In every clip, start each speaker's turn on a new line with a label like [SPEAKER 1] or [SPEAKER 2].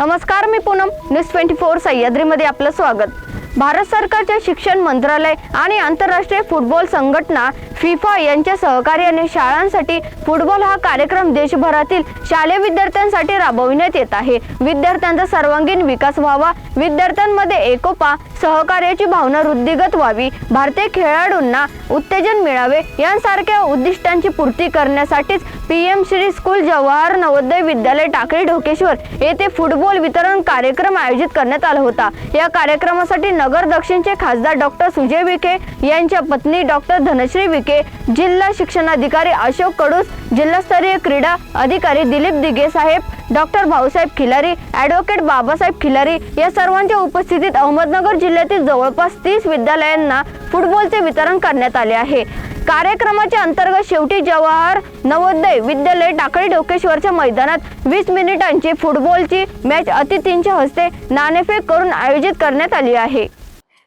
[SPEAKER 1] नमस्कार मी Poonam. News twenty four सह्याद्रीमध्ये आपलं स्वागत. भारत सरकारच्या शिक्षण मंत्रालय आणि आंतरराष्ट्रीय फुटबॉल संघटना फिफा यांच्या सहकार्याने शाळांसाठी फुटबॉल हा कार्यक्रम देशभरातील शालेय विद्यार्थ्यांसाठी राबविण्यात येत आहे. विद्यार्थ्यांचा सर्वांगीण विकास व्हावा विद्यार्थ्यांमध्ये एकोपा सहकार्याची भावना वृद्धिगत व्हावी भारतीय खेळाडूंना उत्तेजन मिळावे यांसारख्या उद्दिष्टांची पूर्ती करण्यासाठीच P M Shri school Jawahar Navodaya Vidyalaya Takli Dhokeshwar येथे फुटबॉल वितरण कार्यक्रम आयोजित करण्यात आला होता. या कार्यक्रमासाठी नगर दक्षिणचे खासदार डॉक्टर सुजय विखे यांच्या पत्नी डॉक्टर धनश्री विखे जिल्हा शिक्षणाधिकारी अशोक कडूस जिल्हास्तरीय क्रीडा अधिकारी दिलीप दिघे साहेब डॉक्टर भाऊसाहेब खिलारी ॲडव्होकेट बाबासाहेब खिलारी या सर्वांच्या उपस्थितीत अहमदनगर जिल्ह्यातील जवळपास तीस विद्यालयांना फुटबॉलचे वितरण करण्यात आले आहे. कार्यक्रमाच्या अंतर्गत शेवटी जवाहर नवोदय विद्यालय टाकळी डोकेश्वरच्या मैदानात वीस मिनिटांची फुटबॉलची मॅच अतिथींच्या हस्ते नाणेफेक करून आयोजित करण्यात आली आहे.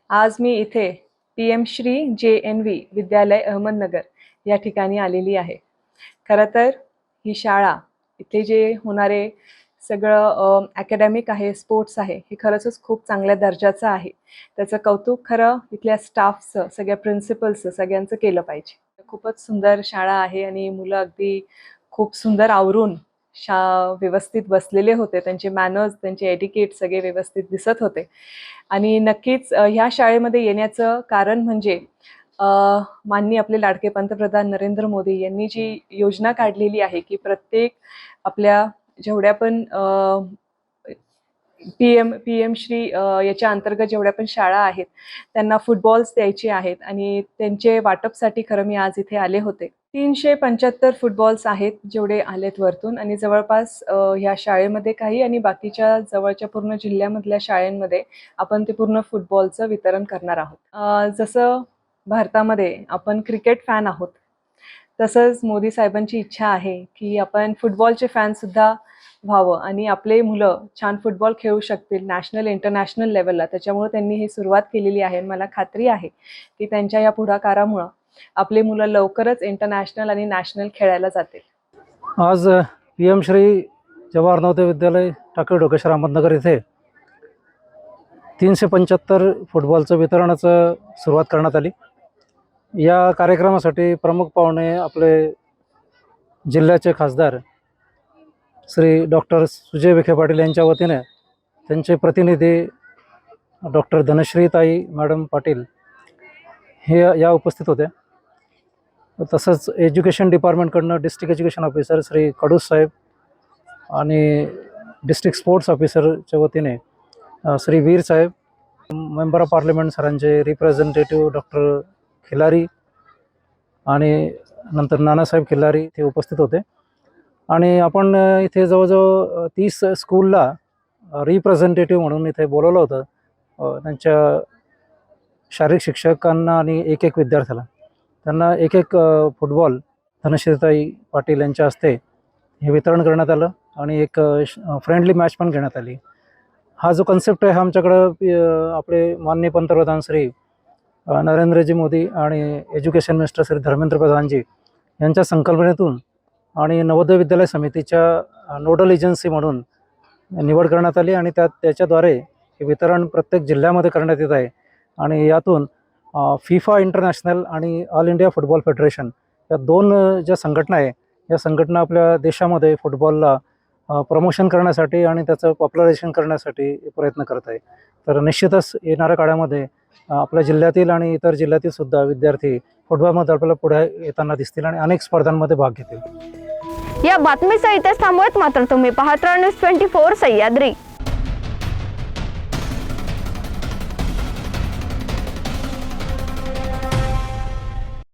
[SPEAKER 2] आज मी इथे पी एम श्री जे एन व्ही विद्यालय अहमदनगर या ठिकाणी आलेली आहे. खरं तर ही शाळा इथे जे होणारे सगळं अकॅडमिक आहे स्पोर्ट्स आहे हे खरंच खूप चांगल्या दर्जाचं आहे. त्याचं कौतुक खरं इथल्या स्टाफचं सगळ्या प्रिन्सिपल्सचं सगळ्यांचं केलं पाहिजे. खूपच सुंदर शाळा आहे आणि मुलं अगदी खूप सुंदर आवरून शा व्यवस्थित बसलेले होते. त्यांचे मॅनर्स त्यांचे एटिकेट सगळे व्यवस्थित दिसत होते. आणि नक्कीच ह्या शाळेमध्ये येण्याचं कारण म्हणजे माननीय आपले लाडके पंतप्रधान नरेंद्र मोदी यांनी जी योजना काढलेली आहे की प्रत्येक आपल्या जेवढ्या पण P M P M Shri याच्या अंतर्गत जेवढ्या पण शाळा आहेत त्यांना फुटबॉल्स द्यायचे आहेत आणि त्यांचे वाटपसाठी खरं मी आज इथे आले होते. तीनशे पंच्याहत्तर फुटबॉल्स आहेत जेवढे आलेत वरतून आणि जवळपास ह्या शाळेमध्ये काही आणि बाकीच्या जवळच्या पूर्ण जिल्ह्यामधल्या शाळांमध्ये आपण ते पूर्ण फुटबॉलचं वितरण करणार आहोत. जसं भारतामध्ये आपण क्रिकेट फॅन आहोत. तसंच मोदी साहेबांची इच्छा आहे की आपण फुटबॉलचे फॅनसुद्धा व्हावं आणि आपले मुलं छान फुटबॉल खेळू शकतील नॅशनल इंटरनॅशनल लेवलला त्याच्यामुळं त्यांनी ही सुरुवात केलेली आहे आणि मला खात्री आहे की त्यांच्या या पुढाकारामुळं आपले मुलं लवकरच इंटरनॅशनल आणि नॅशनल खेळायला जातील.
[SPEAKER 3] आज पी एम श्री जवाहर नवोदय विद्यालय टाकळी डोकेश्वर अहमदनगर येथे तीनशे पंच्याहत्तर फुटबॉलचं वितरणाचं सुरुवात करण्यात आली. या कार्यक्रमासाठी प्रमुख पाहुणे आपले जिल्ह्याचे खासदार श्री डॉक्टर सुजय विखे पाटील यांच्या वतीने त्यांचे प्रतिनिधी डॉक्टर धनश्रीताई मॅडम पाटील हे या उपस्थित होते. तसंच education डिपार्टमेंटकडनं district education officer Shri Kadus साहेब आणि डिस्ट्रिक्ट स्पोर्ट्स ऑफिसरच्या वतीने श्री वीर साहेब मेंबर ऑफ पार्लमेंट सरांचे रिप्रेझेंटेटिव्ह डॉक्टर खिलारी आणि नंतर नानासाहेब खिल्लारी ते उपस्थित होते. आणि आपण इथे जवळजवळ तीस स्कूलला रिप्रेझेंटेटिव्ह म्हणून इथे बोलवलं होतं त्यांच्या शारीरिक शिक्षकांना आणि एक एक विद्यार्थ्याला. त्यांना एक एक फुटबॉल धनश्रीताई पाटील यांच्या हस्ते हे वितरण करण्यात आलं आणि एक फ्रेंडली मॅच पण घेण्यात आली. हा जो कन्सेप्ट आहे हा आमच्याकडं आपले माननीय पंतप्रधान श्री नरेंद्रजी मोदी आणि एज्युकेशन मिनिस्टर श्री धर्मेंद्र प्रधानजी यांच्या संकल्पनेतून आणि नवोदय विद्यालय समितीच्या नोडल एजन्सी म्हणून निवड करण्यात आली आणि त्या त्याच्याद्वारे हे वितरण प्रत्येक जिल्ह्यामध्ये करण्यात येत आहे. आणि यातून फिफा इंटरनॅशनल आणि ऑल इंडिया फुटबॉल फेडरेशन या दोन ज्या संघटना आहे या संघटना आपल्या देशामध्ये फुटबॉलला प्रमोशन करण्यासाठी आणि त्याचं पॉप्युलरायझेशन करण्यासाठी प्रयत्न करत आहे. तर निश्चितच येणाऱ्या काळामध्ये आपल्या जिल्ह्यातील आणि इतर जिल्ह्यातील सुद्धा विद्यार्थी फुटबॉलमध्ये आपल्याला पुढे येताना दिसतील आणि अनेक स्पर्धांमध्ये भाग घेतील.
[SPEAKER 1] या बातमीचा इतिहास थांबवत मात्र तुम्ही पाहत राहा न्यूज ट्वेंटी फोर सह्याद्री.